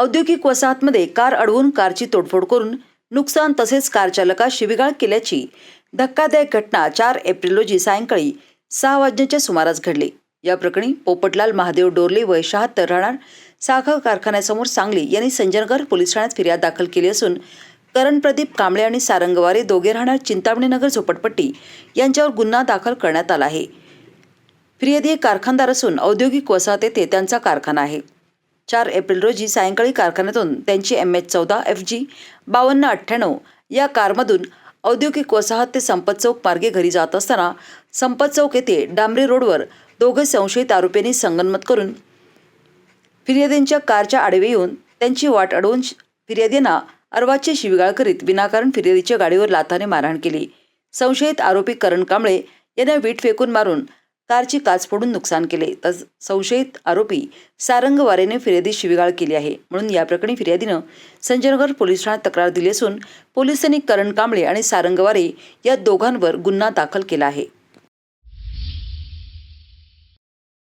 औद्योगिक वसाहतमध्ये कार अडवून कारची तोडफोड करून नुकसान तसेच कार चालकास शिबिगाळ केल्याची धक्कादायक घटना चार एप्रिल रोजी सायंकाळी सहा वाजण्याच्या सुमारास घडली. या प्रकरणी पोपटलाल महादेव डोरले वय शहात्तर राहणार साखर कारखान्यासमोर सांगली यांनी संजयनगर पोलीस ठाण्यात फिर्याद दाखल केली असून करण प्रदीप कांबळे आणि सारंगवारे दोघे राहणार चिंतामणीनगर झोपडपट्टी यांच्यावर गुन्हा दाखल करण्यात आला आहे. फिर्यादी कारखानदार असून औद्योगिक वसाहत येथे त्यांचा कारखाना आहे. चार एप्रिल रोजी सायंकाळी कारखान्यातून त्यांची एम एच चौदा एफ जी बावन्न अठ्ठ्याण्णव या कारमधून औद्योगिक वसाहत ते संपत चौक मार्गे घरी जात असताना संपत चौक येथे डांबरी रोडवर दोघे संशयित आरोपींनी संगनमत करून फिर्यादींच्या कारच्या आडवे येऊन त्यांची वाट अडवून फिर्यादींना अर्वाचे शिवीगाळ करीत विनाकारण फिर्यादीच्या गाडीवर लाथाने मारहाण केली. संशयित आरोपी करण कांबळे यांना वीट फेकून मारून कारची काच फोडून नुकसान केले. तर संशयित आरोपी सारंग वारेने फिर्यादी शिवीगाळ केली आहे. म्हणून या प्रकरणी फिर्यादीनं संजयनगर पोलीस ठाण्यात तक्रार दिली असून पोलिसांनी करण कांबळे आणि सारंग वारे या दोघांवर गुन्हा दाखल केला आहे.